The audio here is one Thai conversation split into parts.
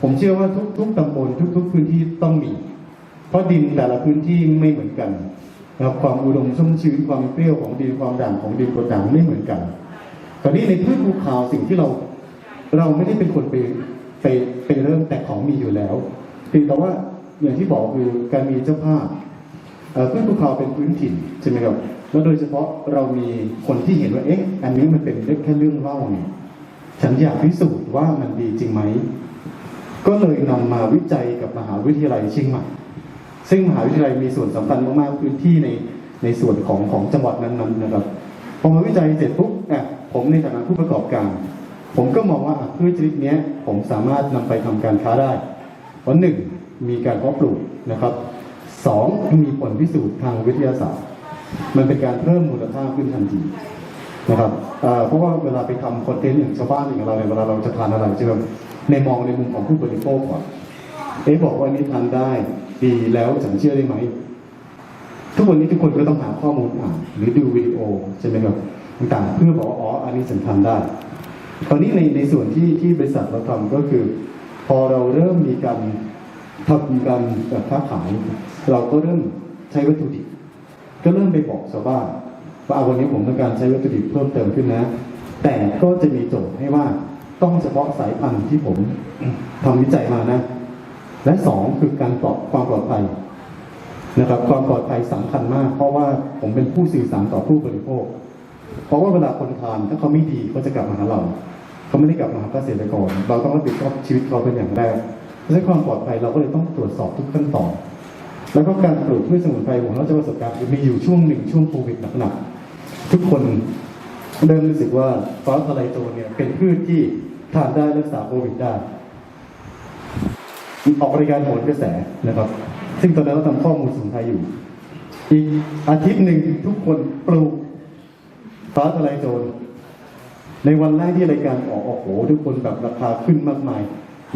ผมเชื่อว่าทุกทุกตำบลทุก ๆ พื้นที่ต้องมี เพราะดินแต่ละพื้นที่ไม่เหมือนกันนะครับความอุดมชุ่มชื้นความเปรี้ยวของดินความด่างของดินกรดด่างไม่เหมือนกันตอนนี้ในพืชภูเขาสิ่งที่เราเราไม่ได้เป็นคนไปไปไปเริ่มแต่ของมีอยู่แล้วเพียงแต่ว่าอย่างที่บอกคือการมีเจ้าภาพพืชภูเขาเป็นพื้นถิ่นใช่ไหมครับแล้วโดยเฉพาะเรามีคนที่เห็นว่าเอ๊ะอันนี้มันเป็นแค่เรื่องเล่าเนี่ยฉันอยากพิสูจน์ว่ามันดีจริงไหม ก็เลยนำมาวิจัยกับมหาวิทยาลัยเชียงใหม่ซึ่งมหาวิทยาลัยมีส่วนสำคัญมากๆพื้นที่ในในส่วนของของจังหวัดนั้นๆนะครับพอมาวิจัยเสร็จปุ๊บอะผมในฐานะผู้ประกอบการ ผมก็มองว่าอะพืชชนิดนี้ผมสามารถนำไปทำการค้าได้เพราะหนึ่งมีการเพาะปลูกนะครับสองมีผลพิสูจน์ทางวิทยาศาสตร์ มันเป็นการเพิ่มมูลค่าขึ้นทันทีนะครับเอ่อเพราะว่าเวลาไปทำคอนเทนต์อย่างชาวบ้านอย่างเราเนี่ยเวลาเราจะทานอะไรใช่ไหม ในมองในมุมของผู้บริโภคก่อนเอ๊บอกว่าอันนี้ทาได้ดีแล้วฉันเชื่อได้ไหมทุกวันนี้ทุกคนก็ต้องหาข้อมูลอ่านหรือดูวิดีโอใช่ไหมครับต่างๆเพื่อบอกว่าอ๋ออันนี้ฉันทำได้ตอนนี้ในในส่วนที่ที่บริษัทเราทำก็คือ พอเราเริ่มมีการทำการแบบค้าขาย เราก็เริ่มใช้วัตถุดิบก็เริ่มไปบอกชาวบ้านว่าเอาวันนี้ผมต้องการใช้วัตถุดิบเพิ่มเติมขึ้นนะ แต่ก็จะมีโจทย์ให้ว่า ต้องเฉพาะสายพันธุ์ที่ผมทำวิจัยมานะ และสองคือการปลอดความปลอดภัยนะครับ ความปลอดภัยสำคัญมาก เพราะว่าผมเป็นผู้สื่อสารต่อผู้บริโภค เพราะว่าเวลาคนทานถ้าเขาไม่ดีเขาจะกลับมาหาเราเขาไม่ได้กลับมาหาเกษตรกรเราต้องรับผิดชอบชีวิตเขาเป็นอย่างแรกเพราะฉะนั้นความปลอดภัยเราก็เลยต้องตรวจสอบทุกขั้นตอนแล้วก็การปลูกพืชสมุนไพรผมเราจะประสบการณ์มีอยู่ช่วงหนึ่งช่วงโควิดหนักๆทุกคน เริ่มรู้สึกว่าฟ้าทะลายโจรเนี่ยเป็นพืชที่ทานได้รักษาโควิดได้ออกรายการโหนกระแสนะครับ ซึ่งตอนนั้นเราทำข้อมูลสมุนไพรอยู่ อีกอาทิตย์หนึ่งทุกคนปลูกฟ้าทะลายโจรในวันแรกที่รายการออกโอ้โหทุกคนแบบราคาขึ้นมากมาย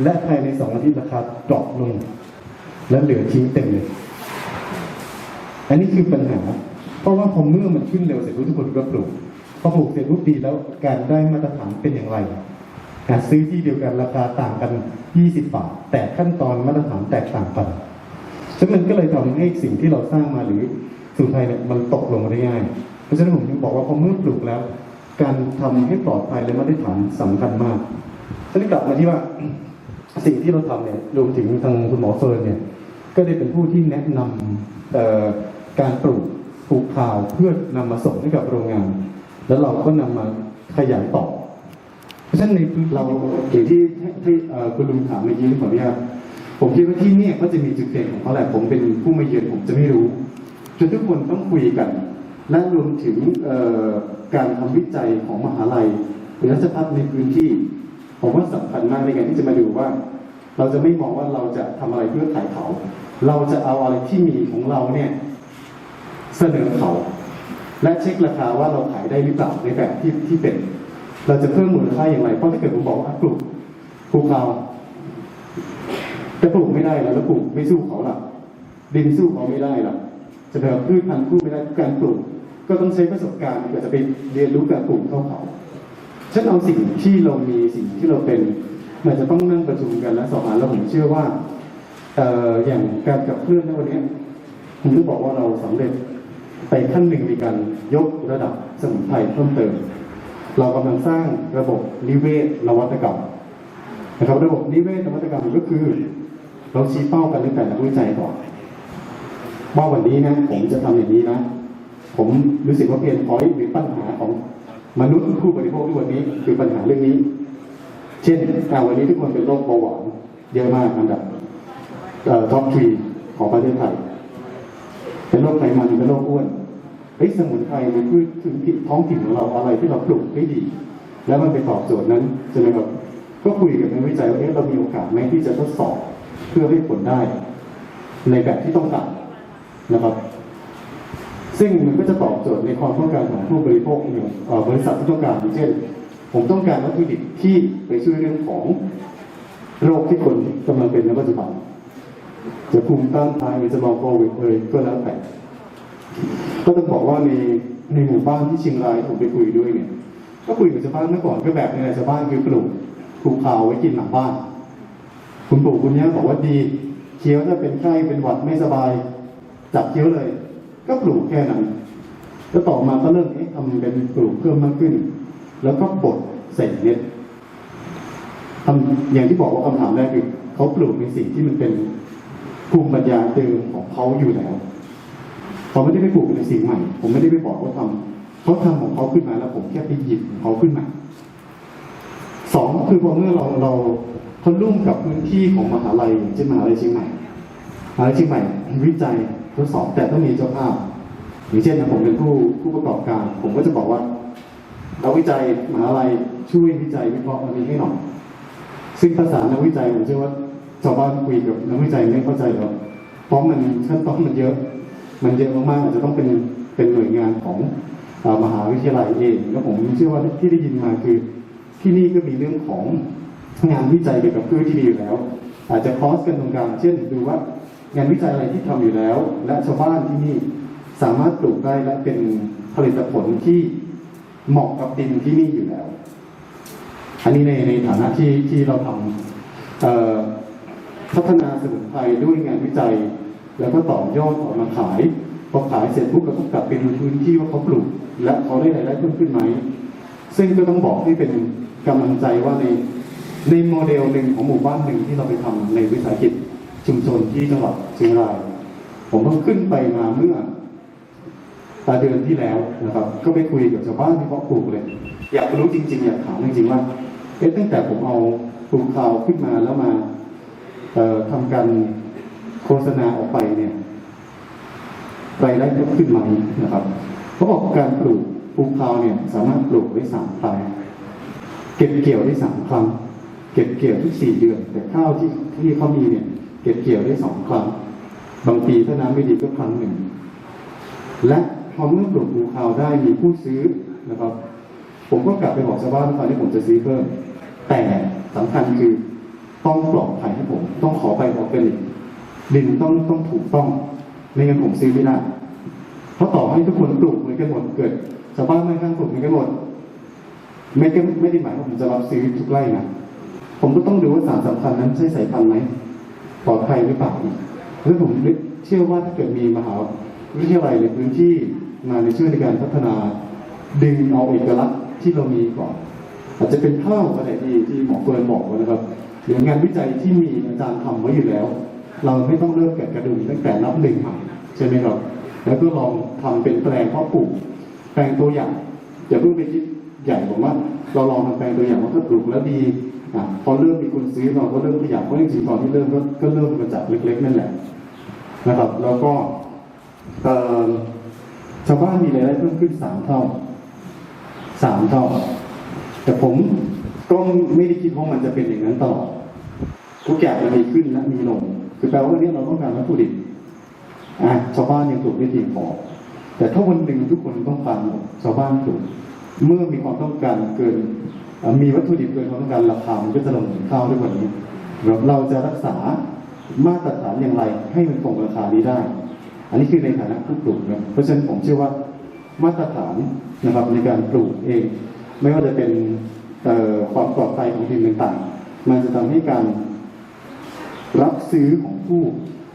และภายในสองอาทิตย์ราคาดรอปลง และเหลือทิ้งเต็มเลยอันนี้คือปัญหา เพราะว่าพอเมื่อมันขึ้นเร็วเสร็จทุกคนก็ปลูก พอปลูกเสร็จปุ๊บดีแล้วการได้มาตรฐานเป็นอย่างไรการซื้อที่เดียวกันราคาต่างกัน 20 บาท แต่ขั้นตอนมาตรฐานแตกต่างกันซึ่งมันก็เลยทำให้สิ่งที่เราสร้างมาหรือสมุนไพรเนี่ยมันตกลงมาได้ง่าย เพราะฉะนั้นผมถึงบอกว่าพอเมื่อปลูกแล้ว การทำให้ปลอดภัยและมาตรฐานสำคัญมากทีนี้นกลับมาที่ว่าสิ่งที่เราทำเนี่ยรวมถึงทางคุณหมอเฟิร์นเนี่ยก็ได้เป็นผู้ที่แนะนำการปลูกปลูกข่าวเพื่อนำมาส่งให้กับโรงงาน แล้วเราก็นำมาขยายต่อ เพราะฉะนั้นในเราอย่างที่ที่คุณลุงถามเมื่อกี้ขออนุญาตผมคิดว่าที่นี่ก็จะมีจุดเด่นของเขาแหละผมเป็นผู้มาเยือนผมจะไม่รู้จนทุกคนต้องคุยกัน และรวมถึงการทำวิจัยของมหาลัยหรือรัชพัฒในพื้นที่ ผมว่าสำคัญมากในการที่จะมาดูว่า เราจะไม่มองว่าเราจะทำอะไรเพื่อขายเขา เราจะเอาอะไรที่มีของเราเนี่ยเสนอเขา และเช็คราคาว่าเราขายได้หรือเปล่าในแบบที่ที่เป็น เราจะเพิ่มมูลค่าอย่างไรเพราะถ้าเกิดผมบอกว่าปลูกปลูกเขาแต่ปลูกไม่ได้แล้วแล้วปลูกไม่สู้เขาล่ะ ดินสู้เขาไม่ได้ล่ะจะแบบพืชพันธุ์สู้ไม่ได้การปลูก ก็ต้องใช้ประสบการณ์เพื่อจะไปเรียนรู้การปลูกเท่าเขาฉันเอาสิ่งที่เรามีสิ่งที่เราเป็นมันจะต้องนั่งประชุมกันและสอบหาแล้วผมเชื่อว่าอออย่างการกับเพื่อนในวันนี้ผมต้องบอกว่าเราสำเร็จ ไปขั้นหนึ่งในการยกระดับสมุนไพรเพิ่มเติม เรากำลังสร้างระบบนิเวศนวัตกรรมนะครับระบบนิเวศนวัตกรรมก็คือ เราชี้เป้ากันตั้งแต่นักวิจัยก่อนว่าวันนี้นะผมจะทำอย่างนี้นะผมรู้สึกว่าเพนพอยหรือปัญหาของมนุษย์ผู้บริโภคทุกวันนี้คือปัญหาเรื่องนี้ เช่นอ่วันนี้ทุกคนเป็นโรคเบาหวานเยอะมากอันดับท็อปทรีของประเทศไทย เป็นโรคไขมันเป็นโรคอ้วนเฮ้ยสมุนไพรในพืชถึงที่ท้องถิ่นของเราอะไรที่เราปลูกได้ดี แล้วมันไปตอบโจทย์นั้นใช่ไหมครับก็คุยกับนักวิจัยว่าเอ๊ะเรามีโอกาสไหมที่จะทดสอบเพื่อให้ผลได้ ในแบบที่ต้องการนะครับ ซึ่งมันก็จะตอบโจทย์ในความต้องการของผู้บริโภคอย่างเอ่อบริษัทที่ต้องการอย่างเช่น ผมต้องการวัตถุดิบที่ไปช่วยเรื่องของโรคที่คนกำลังเป็นในปัจจุบัน จะภูมิต้านทานหรือจะลองโควิดเลยก็แล้วแต่ ก็ต้องบอกว่าในในหมู่บ้านที่เชียงรายผมไปคุยด้วยเนี่ย ก็คุยกับชาวบ้านเมื่อก่อนก็แบบในหละชาวบ้านคือปลูกปลูกข่าวไว้กินหลังบ้าน คุณปู่คุณย่าบอกว่าดีเคี้ยวถ้าเป็นไข้เป็นหวัดไม่สบาย จับเคี้ยวเลย ก็ปลูกแค่นั้นแล้วต่อมาก็เริ่มทำเป็นปลูกเพิ่มมากขึ้น แล้วก็บดใส่เม็ดทำอย่างที่บอกว่าคำถามแรกคือเขาปลูกในสิ่งที่มันเป็น ภูมิปัญญาเดิมของเขาอยู่แล้วเขาไม่ได้ไปปลูกในสิ่งใหม่ ผมไม่ได้ไปบอกเขาทำเขาทำของเขาขึ้นมาแล้ว ผมแค่ไปหยิบเขาขึ้นมาสองคือพอเมื่อเราเราทนร่มกับพื้นที่ของมหาลัยเช่นมหาลัยเชียงใหม่มหาลัยเชียงใหม่วิจัยทดสอบแต่ต้องมีเจ้าภาพอย่างเช่นผมเป็นผู้ผู้ประกอบการ ผมก็จะบอกว่า เราวิจัยมหาลัยช่วยวิจัยวิเคราะห์อันนี้ให้หน่อยซึ่งภาษานักวิจัยผมเชื่อว่า ชาวบ้านคุยกับนักวิจัยไม่เข้าใจหรอกเพราะมันขั้นตอนมันเยอะ มันเยอะมากๆอาจจะต้องเป็นเป็นหน่วยงานของอมหาวิทยาลัยเองแล้วผมเชื่อว่าที่ได้ยินมาคือที่นี่ก็มีเรื่องของงานวิจัยเกี่ยวกับพืชที่ดีอยู่แล้ว อาจจะคอสกันตรงกลางเช่นดูว่างานวิจัยอะไรที่ทำอยู่แล้ว และชาวบ้านที่นี่สามารถปลูกได้และเป็นผลิตผลที่เหมาะกับดินที่นี่อยู่แล้ว อันนี้ในในฐานะที่ที่เราทำเอ่อ พัฒนาสมุนไพรด้วยงานวิจัย แล้วก็ต่อยอดออกมาขายพอขายเสร็จปุ๊บเราก็กลับไปดูพื้นที่ว่าเขาปลูก และเขาได้รายได้เพิ่มขึ้นไหมซึ่งก็ต้องบอกให้เป็นกำลังใจว่าในในโมเดลหนึ่งของหมู่บ้านหนึ่งที่เราไปทำในวิสาหกิจชุมชนที่จังหวัดเชียงราย ผมเพิ่งขึ้นไปมาเมื่อตาเดือนที่แล้วนะครับ ก็ไปคุยกับชาวบ้านที่เขาปลูกเลย อยากรู้จริงๆอยากถามจริงๆว่าเอ๊ะตั้งแต่ผมเอาปลูกข่าวขึ้นมาแล้วมา ทำการโฆษณาออกไปเนี่ยรายได้เพิ่มขึ้นไหมนะครับเขาบอกการปลูกปลูกข้าวเนี่ยสามารถปลูกได้สามครั้งเก็บเกี่ยวได้สามครั้ง เก็บเกี่ยวทุกสี่เดือน แต่ข้าวที่ที่เขามีเนี่ย เก็บเกี่ยวได้สองครั้ง บางปีถ้าน้ำไม่ดีก็ครั้งหนึ่ง และพอเมื่อปลูกปลูกข้าวได้มีผู้ซื้อนะครับ ผมก็กลับไปบอกชาวบ้านว่าตอนนี้ผมจะซื้อเพิ่มแต่สำคัญคือ ต้องปลอดภัยให้ผม ต้องขอใบออร์แกนิกดินต้องต้องถูกต้องไม่งั้นผมซื้อไม่ได้เพราะต่อให้ทุกคนปลูกเหมือนกันหมดเกิดชาวบ้านไม่ข้างปลูกเหมือนกันหมดไม่ก็ไม่ได้หมายว่าผมจะรับซื้อทุกไร่นะผมก็ต้องดูว่าสารสำคัญนั้นใช่สายพันธุ์ไหมปลอดภัยหรือเปล่าแล้วผมเชื่อว่าถ้าเกิดมีมหาวิทยาลัยในพื้นที่มาในช่วยในการพัฒนา ดึงเอาเอกลักษณ์ที่เรามีก่อน อาจจะเป็นข้าวอะไรที่ที่หมอเฟิร์นบอกนะครับ หรืองานวิจัยที่มีอาจารย์ทำไว้อยู่แล้ว เราไม่ต้องเริ่มแกะกระดุมตั้งแต่นับหนึ่งใหม่ใช่ไหมครับ แล้วก็ลองทำเป็นแปลงเพาะปลูก แปลงตัวอย่างอย่าเพิ่งไปคิดใหญ่ผมว่า เราลองทำแปลงตัวอย่างว่าถ้าปลูกแล้วดีอะพอเริ่มมีคนซื้อเราก็เริ่มขยับเพราะจริงๆตอนที่เริ่มก็ก็เริ่มมาจากเล็ก ๆ นั่นแหละนะครับ แล้วก็ชาวบ้านมีรายได้เพิ่มขึ้นสามเท่าสามเท่า แต่ผม ก็ไม่ได้คิดว่ามันจะเป็นอย่างนั้นตลอดทุกอย่างมันมีขึ้นและมีลง คือแปลว่าวันนี้เราต้องการวัตถุดิบอะชาวบ้านยังปลูกไม่เพียงพอแต่ถ้าวันหนึ่งทุกคนต้องการชาวบ้านปลูกเมื่อมีความต้องการเกิน มีวัตถุดิบเกินความต้องการราคามันก็จะลงเหมือนข้าวด้วยว่านี้ เราจะรักษามาตรฐานอย่างไร ให้มันคงราคานี้ได้ อันนี้คือในฐานะผู้ปลูกนะเพราะฉะนั้นผมเชื่อว่ามาตรฐานนะครับในการปลูกเอง ไม่ว่าจะเป็น ความปลอดภัยของดินต่างๆ มันจะทำให้การรับซื้อของผู้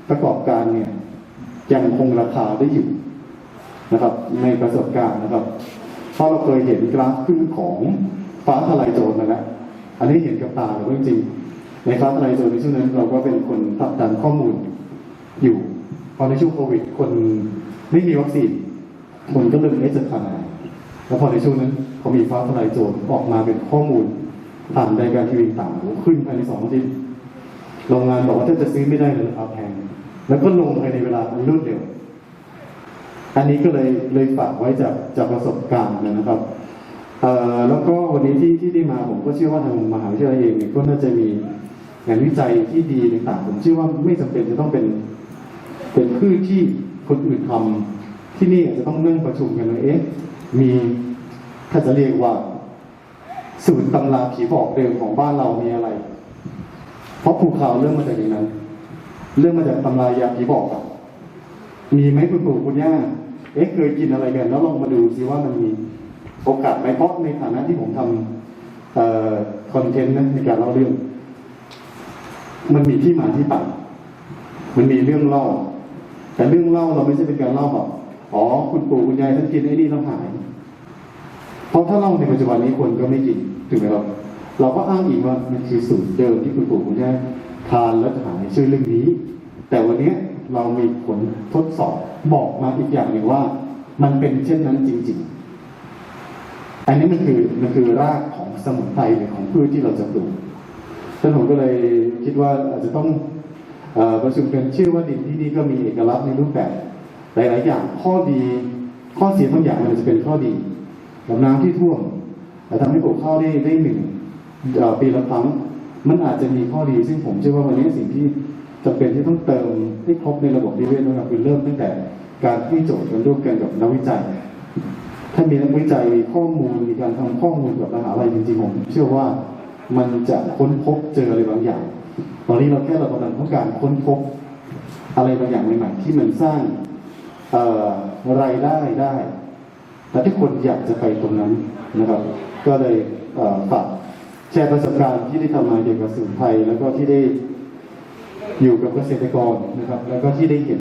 ประกอบการเนี่ยยังคงราคาได้อยู่นะครับ ในประสบการณ์นะครับ เพราะเราเคยเห็นกราฟขึ้นของฟ้าทลายโจรมาแล้วอันนี้เห็นกับตาเลยว่าจริงๆในฟ้าทลายโจรในช่วงนั้นเราก็เป็นคนผลักดันข้อมูลอยู่พอในช่วงโควิด คนไม่มีวัคซีนคนก็เริ่มเอะจะทำอะไรแล้วพอในช่วงนั้น พอมีฟ้าทลายโจรออกมาเป็นข้อมูลผ่านรายการทีวีต่างขึ้นภายในสองอาทิตย์โรงงานบอกว่าถ้าจะซื้อไม่ได้เลยราคาแพงแล้วก็ลงภายในเวลาอันรวดเร็ว อันนี้ก็เลยเลยฝากไว้จากจากประสบการณ์นะครับแล้วก็วันนี้ที่ที่ได้มาผมก็เชื่อว่าทางมหาวิทยาลัยเองก็น่าจะมีงานวิจัยที่ดีต่างๆผมเชื่อว่าไม่จำเป็นจะต้องเป็นเป็นพืชที่คนอื่นทำที่นี่อาจจะต้องนั่งประชุมกันว่าเอ๊ะมี ถ้าจะเรียกว่าสูตรตำราผีบอกเดิมของบ้านเรามีอะไร เพราะภูเขาเรื่องมาจากอย่างนั้น เรื่องมาจากตำรายาผีบอกอะมีไหมคุณปู่คุณย่า เอ๊ะเคยกินอะไรกัน แล้วลองมาดูซิว่ามันมีโอกาสไหมเพราะในฐานะที่ผมทำคอนเทนต์นะในการเล่าเรื่อง มันมีที่มาที่ไปมันมีเรื่องเล่า แต่เรื่องเล่าเราไม่ใช่เป็นการเล่าแบบอ๋อ คุณปู่คุณยายท่านกินไอ้นี่แล้วหาย เพราะถ้าเล่าในปัจจุบันนี้คนก็ไม่กินถูกไหมครับเราก็อ้างอิงว่ามันคือสูตรเดิมที่คุณปู่คุณย่าทานแล้วหายชื่อเรื่องนี้ แต่วันนี้เรามีผลทดสอบบอกมาอีกอย่างหนึ่งว่า มันเป็นเช่นนั้นจริง ๆ อันนี้มันคือมันคือรากของสมุนไพรหรือของพืชที่เราจะปลูกท่านผมก็เลยคิดว่าอาจจะต้องอประชุมกันชื่อว่าดินที่นี่ก็มีเอกลักษณ์ในรูปแบบหลาย ๆ อย่างข้อดีข้อเสียบางอย่างมันจะเป็นข้อดี กับน้ำที่ท่วมแต่ทำให้ปลูกข้าวได้ได้หนึ่งปีละครั้ง มันอาจจะมีข้อดี ซึ่งผมเชื่อว่าวันนี้สิ่งที่จำเป็นที่ต้องเติมให้ครบในระบบนิเวศนะครับคือเริ่มตั้งแต่การที่โจทย์กันร่วมกันกับนักวิจัย ถ้ามีนักวิจัยมีข้อมูลมีการทำข้อมูลกับมหาลัยจริงๆผมเชื่อว่ามันจะค้นพบเจออะไรบางอย่าง ตอนนี้เราแค่เรากำลังต้องการค้นพบอะไรบางอย่างใหม่ๆที่มันสร้างรายได้ได้ และทุกคนอยากจะไปตรงนั้นนะครับ ก็เลยฝากแชร์ประสบการณ์ที่ได้ทำมาเกี่ยวกับสื่อไทย แล้วก็ที่ได้อยู่กับเกษตรกรนะครับ แล้วก็ที่ได้เห็น